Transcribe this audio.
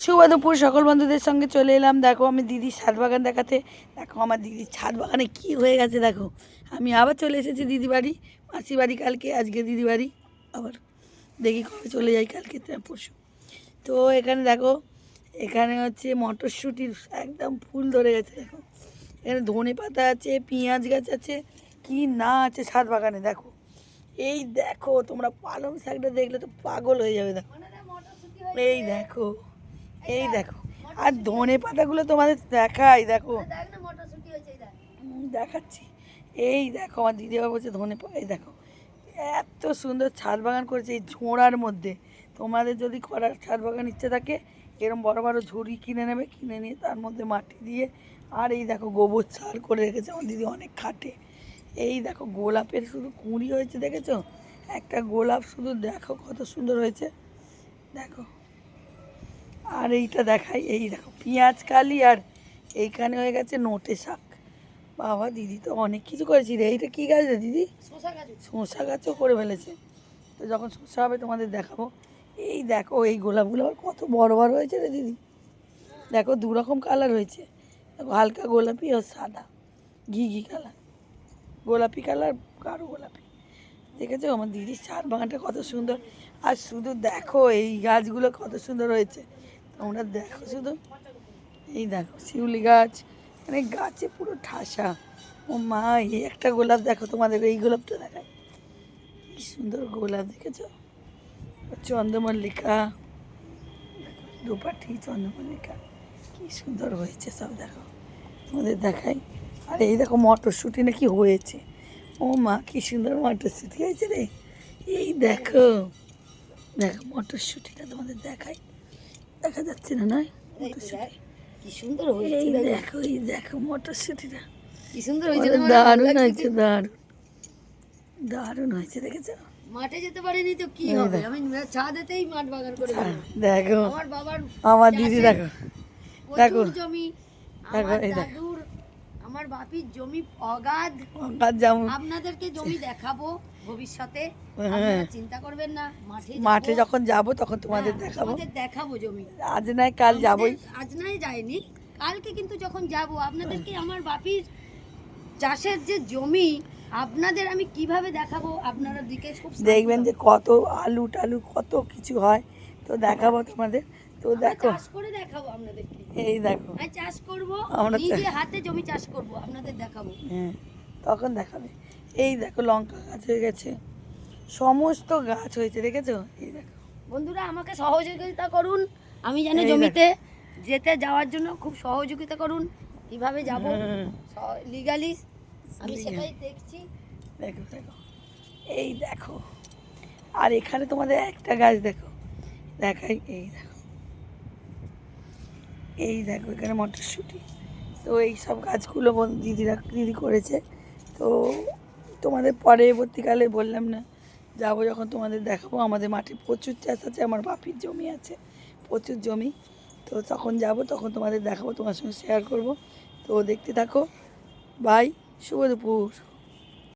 শুভ দুপুর সকল বন্ধুদের সঙ্গে চলে এলাম। দেখো, আমি দিদির ছাদ বাগান দেখাতে। দেখো, আমার দিদির ছাদ বাগানে কি হয়ে গেছে, দেখো। আমি আবার চলে এসেছি দিদি বাড়ি। মাসি বাড়ি কালকে, আজকে দিদি বাড়ি। আবার দেখি কবে চলে যাই কালকে পরশু। তো এখানে দেখো, এখানে হচ্ছে মটরশুঁটির একদম ফুল ধরে গেছে, দেখো। এখানে ধনে পাতা আছে, পেঁয়াজ গাছ আছে। কি না আছে ছাদ বাগানে, দেখো। এই দেখো, তোমরা পালং শাকটা দেখলে তো পাগল হয়ে যাবে, দেখো। এই দেখো। এই দেখো আর ধনে পাতাগুলো তোমাদের দেখাই দেখো। দেখাচ্ছি। এই দেখো আমার দিদি বাবা বলছে ধনে এই দেখো এত সুন্দর ছাদ বাগান করেছে এই ঝোড়ার মধ্যে। তোমাদের যদি করার ছাদ বাগান ইচ্ছে থাকে এরকম বড় বড় ঝুড়ি কিনে নেবে কিনে নিয়ে তার মধ্যে মাটি দিয়ে আর এই দেখো গোবর সার করে রেখেছে আমার দিদি অনেক খাটে। এই দেখো গোলাপের শুধু কুঁড়ি হয়েছে দেখেছ? একটা গোলাপ শুধু দেখো কত সুন্দর হয়েছে। দেখো আর এইটা দেখাই এই দেখো পেঁয়াজ কালি আর এইখানে হয়ে গেছে নোটে শাক। বাবা দিদি তো অনেক কিছু করেছি রে। এইটা কী গাছ রে দিদি? শসা গাছও করে ফেলেছে। তো যখন শসা হবে তোমাদের দেখাবো। এই দেখো এই গোলাপগুলো আবার কত বড় বড় হয়েছে রে দিদি। দেখো দু রকম কালার হয়েছে। দেখো হালকা গোলাপি আর সাদা। ঘি ঘি কালার। গোলাপি কালার কারও গোলাপি। দেখেছ? আমার দিদির চার বাগানটা কত সুন্দর। আর শুধু দেখো এই গাছগুলো কত সুন্দর হয়েছে। তোমরা দেখো শুধু। এই দেখো, শিউলি গাছ মানে গাছে পুরো ঠাসা। ও মা, এই একটা গোলাপ দেখো তোমাদের এই গোলাপটা দেখায় কি সুন্দর গোলাপ, দেখেছ? চন্দ্রমল্লিকা দুপাটি চন্দ্রমল্লিকা, কি সুন্দর হয়েছে সব দেখো। তোমাদের দেখাই। আর এই দেখো, মটরশুঁটি নাকি হয়েছে। ও মা, কি সুন্দর মটরশুঁটি হয়েছে রে। এই দেখো দেখো মটরশুঁটিটা তোমাদের দেখাই। দেখা যাচ্ছে না নয় কি সুন্দর হয়েছে দেখো। দেখো এই দেখো মটরশুঁটিটা। কি সুন্দর হয়েছে দারুণ হয়েছে দারুণ। দারুণ হয়েছে দেখেছ? মাঠে যেতে পারিনি তো কি হবে? আমি ছাদেতেই মাঠ বাগান করে দেখো। আমার বাবার আমার দিদি দেখো। দেখো। জমি। দেখো, আমার এই দেখো। আমার বাপির জমি অগাধ। যেমন আপনাদেরকে জমি দেখাবো। ভবিষ্যতে হ্যাঁ। চিন্তা করবেন না মাঠে মাঠে যখন যাব তখন তোমাদের হ্যাঁ, দেখাবো দেখাবো জমি। আজ নয় কাল যাবই। আজ নাই যায়নি কালকে কিন্তু যখন যাব আপনাদেরকে আমার বাপির চাষের যে জমি আপনাদের আমি কীভাবে দেখাবো? আপনারা দিকে খুব দেখবেন যে কত আলু টালু কত কিছু হয়। তো দেখাবো তোমাদের। তো দেখো। চাষ করে দেখাবো আপনাদেরকে। এই দেখো। আমি চাষ করব নিজে হাতে জমি চাষ করব আপনাদের দেখাবো। হ্যাঁ তখন দেখাবে। এই দেখো লঙ্কা গাছ হয়ে গেছে। সমস্ত গাছ হয়েছে দেখেছ? এই দেখো। বন্ধুরা আমাকে সহযোগিতা করুন। আমি জানি জমিতে যেতে যাওয়ার জন্য খুব সহযোগিতা করুন। কীভাবে যাব? লিগালি আমি সেটাই দেখছি। দেখো দেখো। এই দেখো। আর এখানে তোমাদের একটা গাছ দেখো। দেখাই এই দেখো। এই দেখো এখানে মটরশুঁটি। তো এই সব গাছগুলো দিদিরা দিদি করেছে। তো তোমাদের পরবর্তীকালে বললাম না। যাব যখন তোমাদের দেখাবো। আমাদের মাঠে প্রচুর চাষ আছে, আমার বাপির জমি আছে, প্রচুর জমি। তো তখন যাব, তখন তোমাদের দেখাবো, তোমার সঙ্গে শেয়ার করব। তো দেখতে থাকো। বাই শুভ দুপুর।